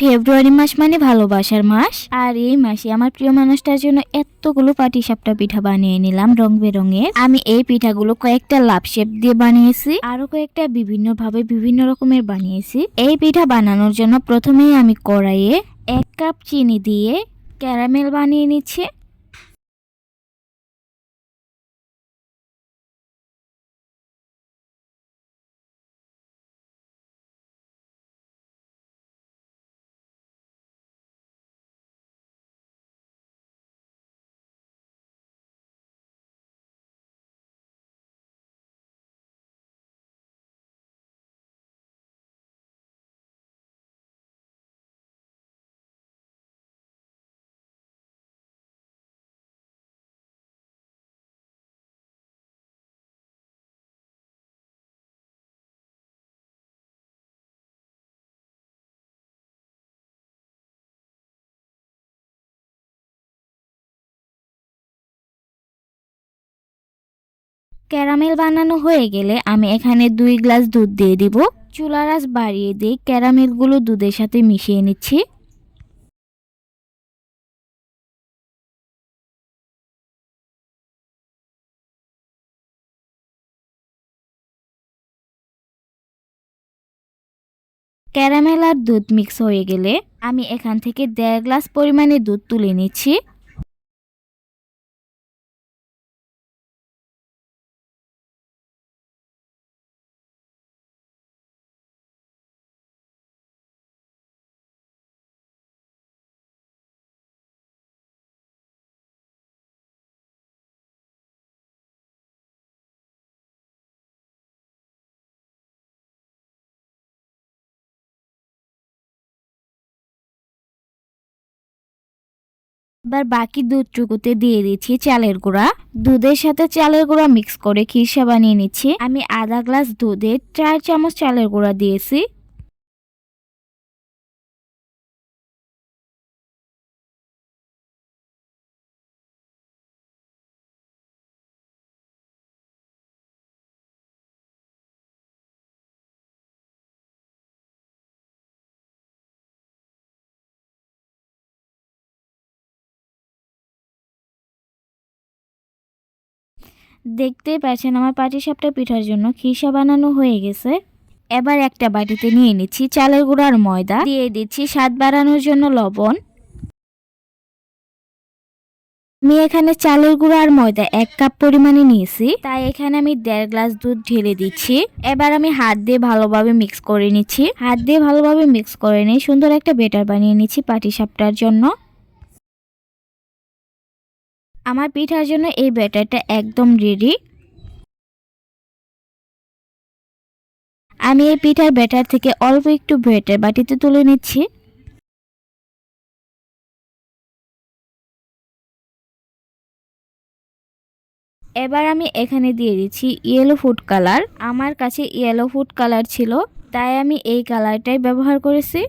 ফেব্রুয়ারি মাস মানে ভালোবাসার মাস। আর এই মাসে আমার প্রিয় মানুষটার জন্য এতগুলো পাটি সাপটা পিঠা বানিয়ে নিলাম রং বেরঙের। আমি এই পিঠাগুলো কয়েকটা লাভ শেপ দিয়ে বানিয়েছি, আরও কয়েকটা বিভিন্ন ভাবে বিভিন্ন রকমের বানিয়েছি। এই পিঠা বানানোর জন্য প্রথমেই আমি কড়াইয়ে এক কাপ চিনি দিয়ে ক্যারামেল বানিয়ে নিচ্ছি। ক্যারামেল বানানো হয়ে গেলে আমি এখানে দুই গ্লাস দুধ দিয়ে দিব। চুলার বাড়িয়ে দিয়ে ক্যারামেলগুলো দুধের সাথে মিশিয়ে নিচ্ছি। ক্যারামেল আর দুধ মিক্স হয়ে গেলে আমি এখান থেকে দেড় গ্লাস পরিমাণে দুধ তুলে নিচ্ছি। এবার বাকি দুধটুকুতে দিয়ে দিচ্ছি চালের গুঁড়া। দুধের সাথে চালের গুঁড়া মিক্স করে খিরসা বানিয়ে নিচ্ছি। আমি আধা গ্লাস দুধে চার চামচ চালের গুঁড়া দিয়েছি। দেখতেই পাচ্ছেন আমার পাটিসাপটা পিঠার জন্য খিসা বানানো হয়ে গেছে। এবার একটা বাটিতে নিয়ে নিচ্ছি চালের গুঁড়ার ময়দা। দিয়ে দিচ্ছি স্বাদ বাড়ানোর জন্য লবণ। আমি এখানে চালের গুঁড়ো আর ময়দা এক কাপ পরিমাণে নিয়েছি। তাই এখানে আমি দেড় গ্লাস দুধ ঢেলে দিচ্ছি। এবার আমি হাত দিয়ে ভালোভাবে মিক্স করে নিচ্ছি। হাত দিয়ে ভালোভাবে মিক্স করে নিয়ে সুন্দর একটা বেটার বানিয়ে নিচ্ছি পাটিসাপটার জন্য। আমার পিঠার জন্য এই ব্যাটারটা একদম রেডি আমি এই পিঠার ব্যাটার থেকে অল্প একটু ব্যাটার বাটিতে তুলে নিচ্ছি। এবার আমি এখানে দিয়ে দিচ্ছি ইয়েলো ফুড কালার আমার কাছে ইয়েলো ফুড কালার ছিল, তাই আমি এই কালারটাই ব্যবহার করেছি।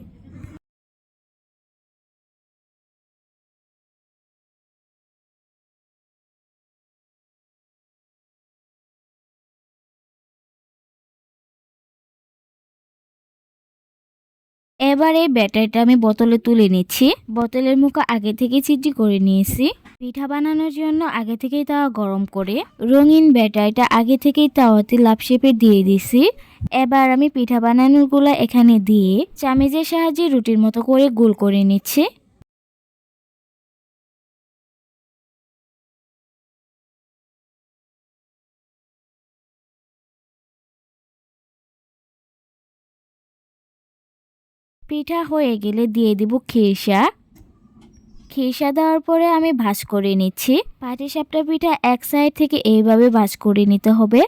এবার এই ব্যাটারটা আমি বোতলে তুলে নিচ্ছি। বোতলের মুখে আগে থেকে চিটি করে নিয়েছি। পিঠা বানানোর জন্য আগে থেকেই তাওয়া গরম করে, রঙিন ব্যাটারটা আগে থেকেই তাওয়াতে লাভ শেপে দিয়ে দিছি এবার আমি পিঠা বানানোরগুলা এখানে দিয়ে চামেজের সাহায্যে রুটির মতো করে গোল করে নিচ্ছি। পিঠা হয়ে গেলে দিয়ে দিব খেসা খেসা দেওয়ার পরে আমি ভাজ করে নিচ্ছি। পাটিসাপটা পিঠা এক সাইড থেকে এইভাবে ভাজ করে নিতে হবে।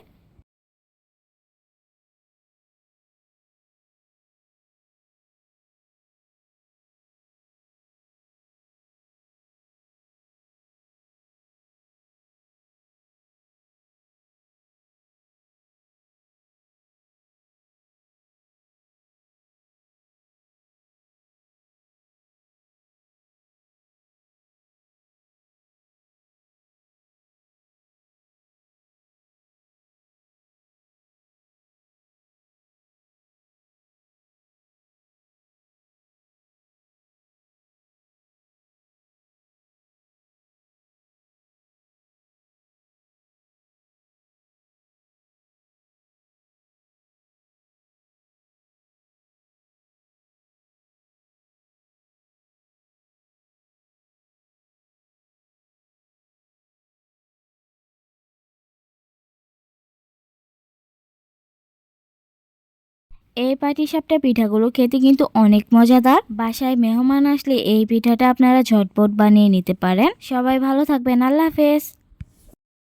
এই পাটিসাপটা পিঠাগুলো খেতে কিন্তু অনেক মজাদার। বাসায় মেহমান আসলে এই পিঠাটা আপনারা ঝটপট বানিয়ে নিতে পারেন। সবাই ভালো থাকবেন। আল্লাহ হাফেজ।